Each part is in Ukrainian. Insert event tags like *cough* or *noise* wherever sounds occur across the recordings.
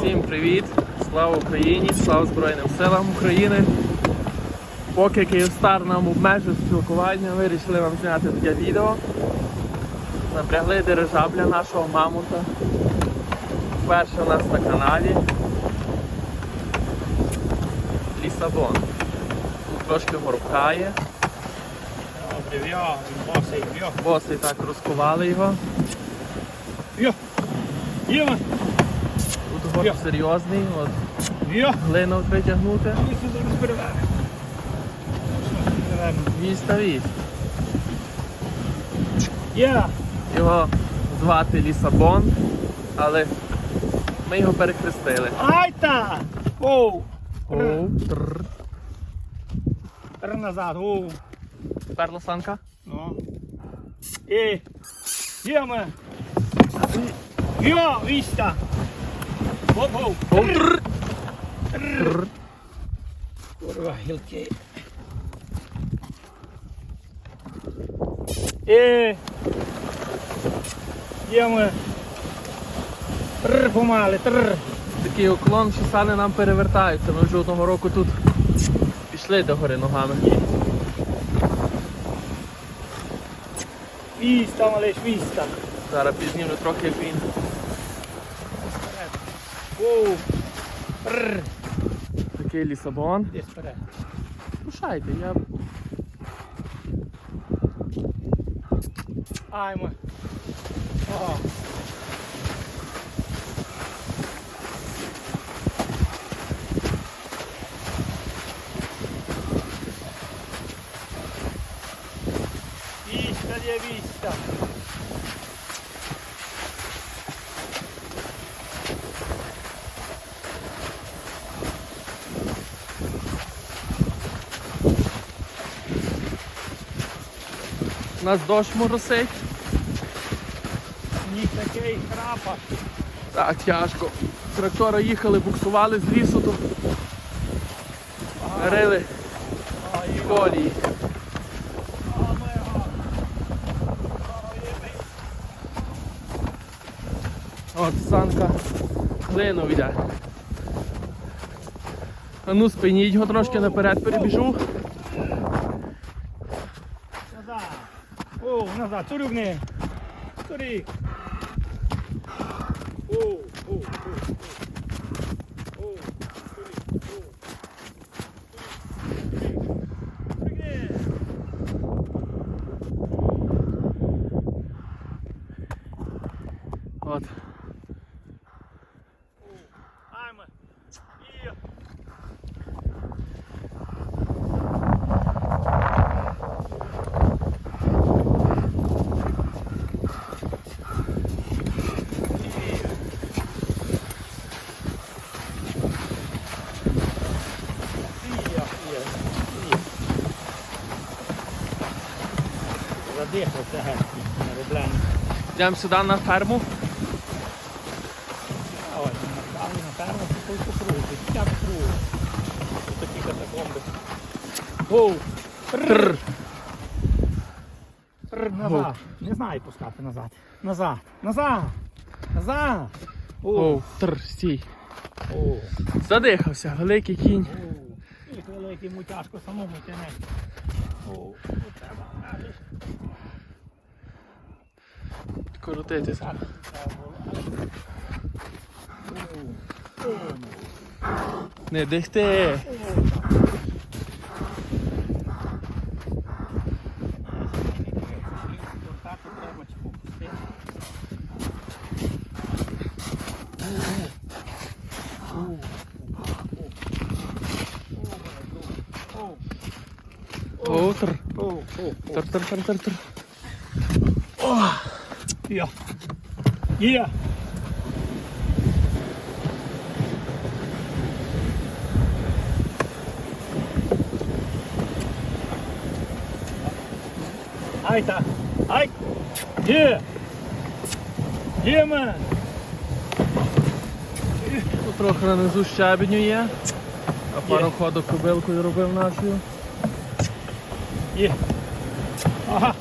Всім привіт! Слава Україні! Слава Збройним силам України! Поки Київстар нам обмежив спілкування, вирішили вам зняти таке відео. Напрягли дирижабля нашого мамута. Перше у нас на каналі. Лісабон. Тут трошки горбкає. Босий, так розкували його. в'я. Єма, Горб серйозний, от глину витягнути. Ми сюди зараз перевернемо. Перевернемо. Вісь та вісь. Є. Його звати Лісабон, але ми його перехрестили. Айта! Оу! Оу. Тепер назад, оу. Тепер лосанка. Ну. І. Єма. В'я, віста. Оп, оу. Оу, тррр. Тррр. Курва, гілки. І. Єма. Тррр, помали, тррр. Такий уклон, що сани нам перевертаються. Ми вже одного року тут пішли до гори ногами. Віста, малиш, віста. Зараз пізнімлю трохи, як він. Оу. Тррр. Такий лісабон. Десь вперед. Слушайте, я Айма. О. нас дощ моросить. Ніг такий храпа. Так, тяжко. Трактора їхали, буксували з лісу, то рили колії. От санка глину йде. А ну спиніть його трошки наперед перебіжу. Назад. О, назад. Цурюгни. Цурік. О, о, о, о. О, цурік. О. Цурік. Цурігни. От. Айма. І. Задихався геть на роблянні. Йдемо сюди на ферму. А ось на ферму. Тут такі катакомби. Назад. Не знаю пускати назад. Назад. Назад. Назад. Оу, тр, стій. Оу. Задихався, великий кінь. Оу. Великий йому тяжко самому тянеться. Оу. Тут треба. кажеш. Крутитися. Так, треба було. Оу. Оу. Не дихти. Оу, тр. Тр, тр, тр, тр, тр. Є. Є. Айта. Ай. Є. Є, мен. Тут трохи на низу щебеню є. А пароходу кобилкою робив нашою. Є. Ага.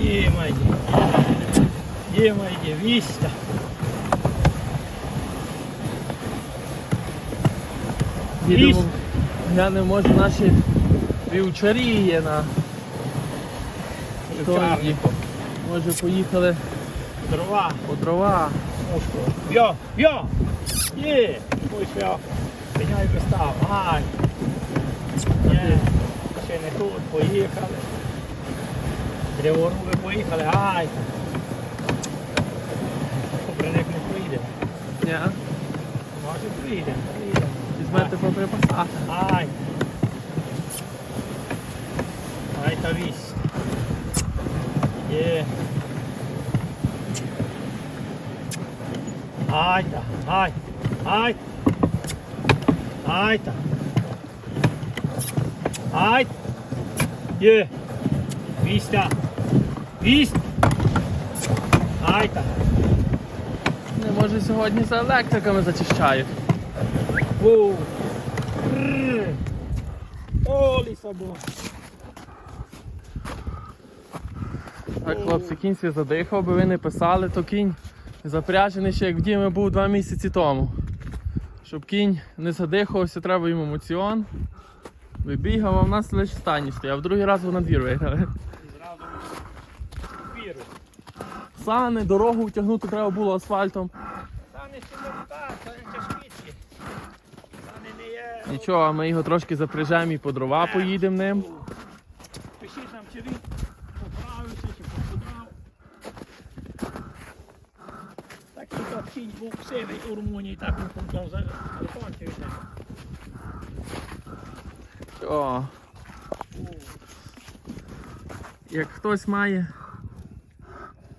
Є мої. Мої, віста. Їдемо, Ліс. глянемо, може наші вівчарі є на торгі. Може поїхали Дрова. по дрова. Йо, йо. Є. Ось я. Пеняй вистав. Ай. Є. Ще не тут. Поїхали. Древоруби поїхали. Ай. Побреник не поїде. Ні, Може поїде. Поїде. візьмете по припасах. Ай. Ай та вісь. Є. Ай та, ай, ай. Ай та. Ай. Є. Вісь та. Вісь. Ай та. Може сьогодні за електриками зачищають. Воу. О, Лісабон. Так, хлопці, кінь свій задихав, би ви не писали, то кінь запряжений ще як в Діми був два місяці тому. Щоб кінь не задихався, треба йому моціон. Вибігав, а в нас лише стані стояв. Другий раз на двір виграли. Сани, дорогу втягнути треба було асфальтом. Нічого, а ми його трошки запряжемо і по дрова поїдемо ним. Пишіть нам, чи він поправився, чи похудав. Так і то кінь був сивий у Румунії, так він там за закончився. О. Як хтось має.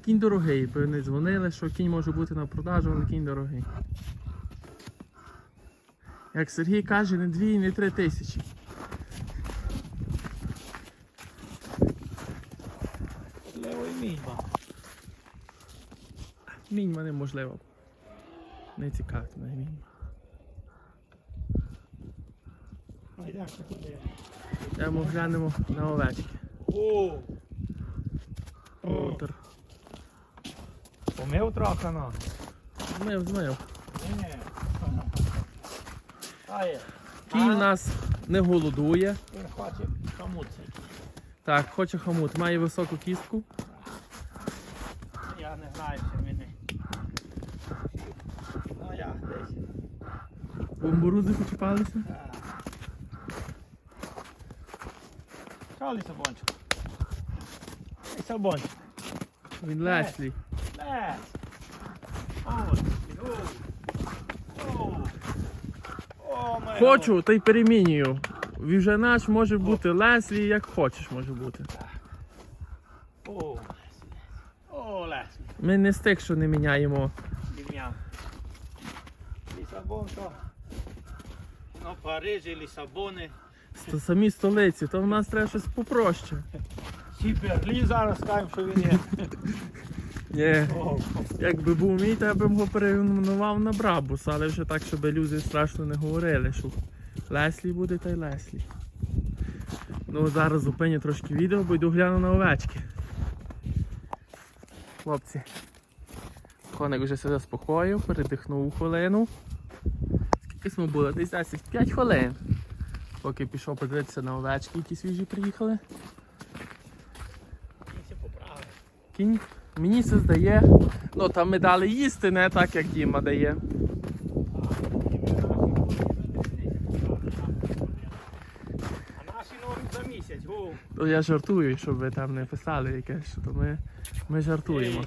Кінь дорогий, бо не дзвонили, що кінь може бути на продажу, але кінь дорогий. Як Сергій каже, не дві, не три тисячі. Левий мідьма. Міньма неможливо. Не цікавить мене міньма. Йдемо глянемо на овечки. О, Утр. Помив трохи, ну. Змив, змив. Ні. Ай, Кінь у нас не голодує. він хоче хамуться. Так, хоче хомут, має високу кістку. Я не знаю, що мені. Ну я десь. Бомбурузи почіпалися. Що лісабончик? Лісабончик. Він Леслі. Моя. Хочу, та й перемінюю. Віженач може бути Леслі, як хочеш може бути. О, Лес. Ми не з тих, що не міняємо. Лісабон то. Ну, Парижі, Лісабони. Самі столиці, то в нас треба щось попроще. Сіперлі зараз скажемо, що він є. *laughs* Ні. Якби був мій, то я б його перейменував на Брабус, але вже так, щоб люди страшно не говорили, що Леслі буде, та й Леслі. Ну зараз зупиню трошки відео, бо йду гляну на овечки. Хлопці. Коник вже себе заспокоїв, передихнув хвилину. Скільки ми були? Десь 10 5 хвилин. Поки пішов подивитися на овечки, які свіжі приїхали. Кінь мені це здає. Ну там ми дали їсти, не так як Діма дає. То я жартую, щоб ви там не писали якесь, то ми, ми жартуємо.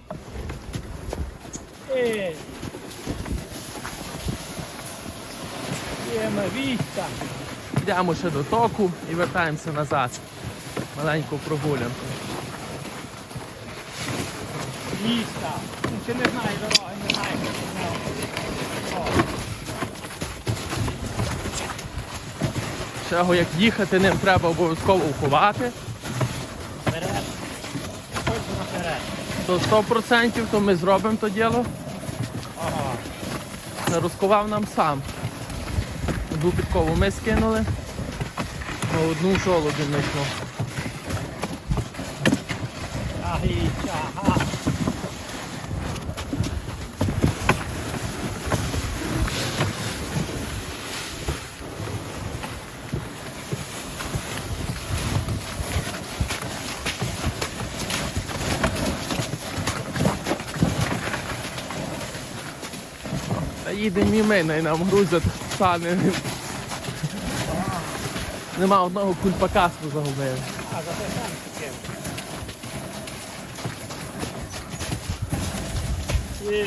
Йдемо ще до току і вертаємося назад. Маленьку прогулянку. Віста. Він ще не знає дороги, не знає. О, Ще його як їхати ним треба обов'язково уховати. Вперед. Точно наперед. То 100% то ми зробимо то діло. Ага. Розкував нам сам. Одну підкову ми скинули, а одну жолуді знайшов. Ага. Їде мімина і нам грузять сани. Нема одного кульпака загубили. А, за те сам. Є.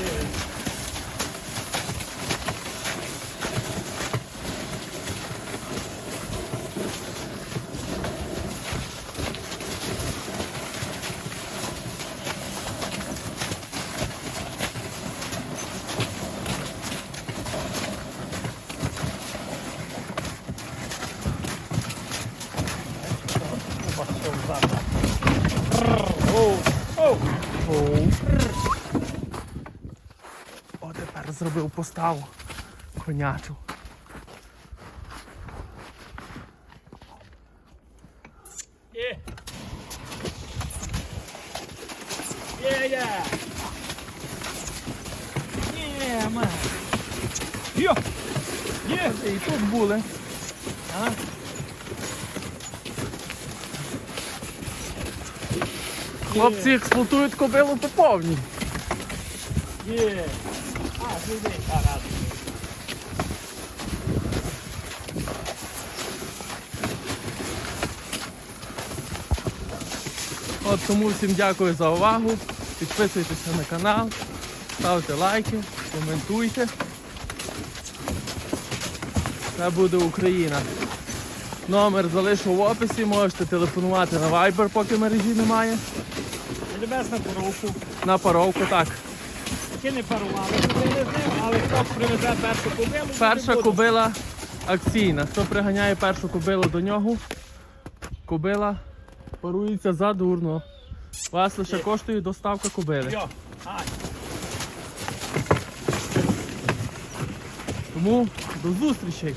Куба ще взад. Оу, оу. Оу. О, тепер зробив поставу конячу. Є. Йо. І тут були. А? Хлопці експлуатують кобилу по повній. Є. От тому всім дякую за увагу. Підписуйтеся на канал, ставте лайки, коментуйте. Це буде Україна. Номер залишу в описі, можете телефонувати на Viber, поки мережі немає. Небес на коровку. На паровку так. Таки не парували, але хто привезе першу кобилу, Перша буде. кобила акційна. Хто приганяє першу кобилу до нього, кобила парується задурно. Вас лише коштує доставка кобили. Тому до зустрічей!